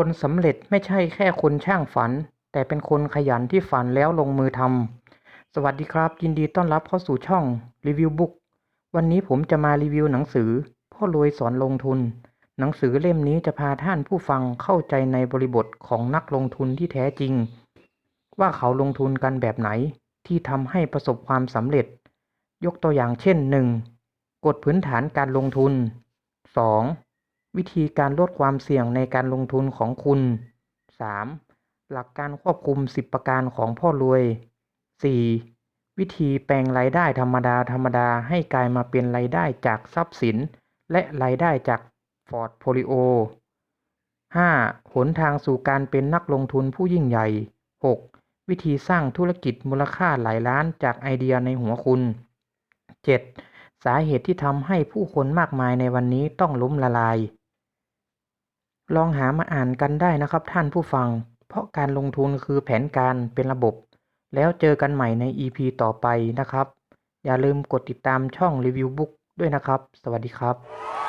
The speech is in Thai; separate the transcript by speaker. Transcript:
Speaker 1: คนสำเร็จไม่ใช่แค่คนช่างฝัน แต่เป็นคนขยันที่ฝันแล้วลงมือทำสวัสดีครับ ยินดีต้อนรับเข้าสู่ช่องรีวิวบุ๊กวันนี้ผมจะมารีวิวหนังสือ พ่อรวยสอนลงทุน หนังสือเล่มนี้จะพาท่านผู้ฟังเข้าใจในบริบทของนักลงทุนที่แท้จริง ว่าเขาลงทุนกันแบบไหนที่ทำให้ประสบความสำเร็จ ยกตัวอย่างเช่น 1. กฎพื้นฐานการลงทุน 2. วิธีการลดความเสี่ยงในการลงทุนของคุณ 3. หลักการควบคุม 10 ประการของพ่อรวย 4. วิธีแปลงรายได้ธรรมดาธรรมดาให้กลายมาเป็นรายได้จากทรัพย์สิน และรายได้จากพอร์ตโฟลิโอ 5. หนทางสู่การเป็นนักลงทุนผู้ยิ่งใหญ่ 6. วิธีสร้างธุรกิจมูลค่าหลายล้านจากไอเดียในหัวคุณ 7. สาเหตุที่ทำให้ผู้คนมากมายในวันนี้ต้องล้มละลาย ลองหามาอ่านกันได้นะครับท่านผู้ฟัง เพราะการลงทุนคือแผนการเป็นระบบ แล้วเจอกันใหม่ใน EP ต่อไปนะครับ อย่าลืมกดติดตามช่องรีวิวบุ๊กด้วยนะครับ สวัสดีครับ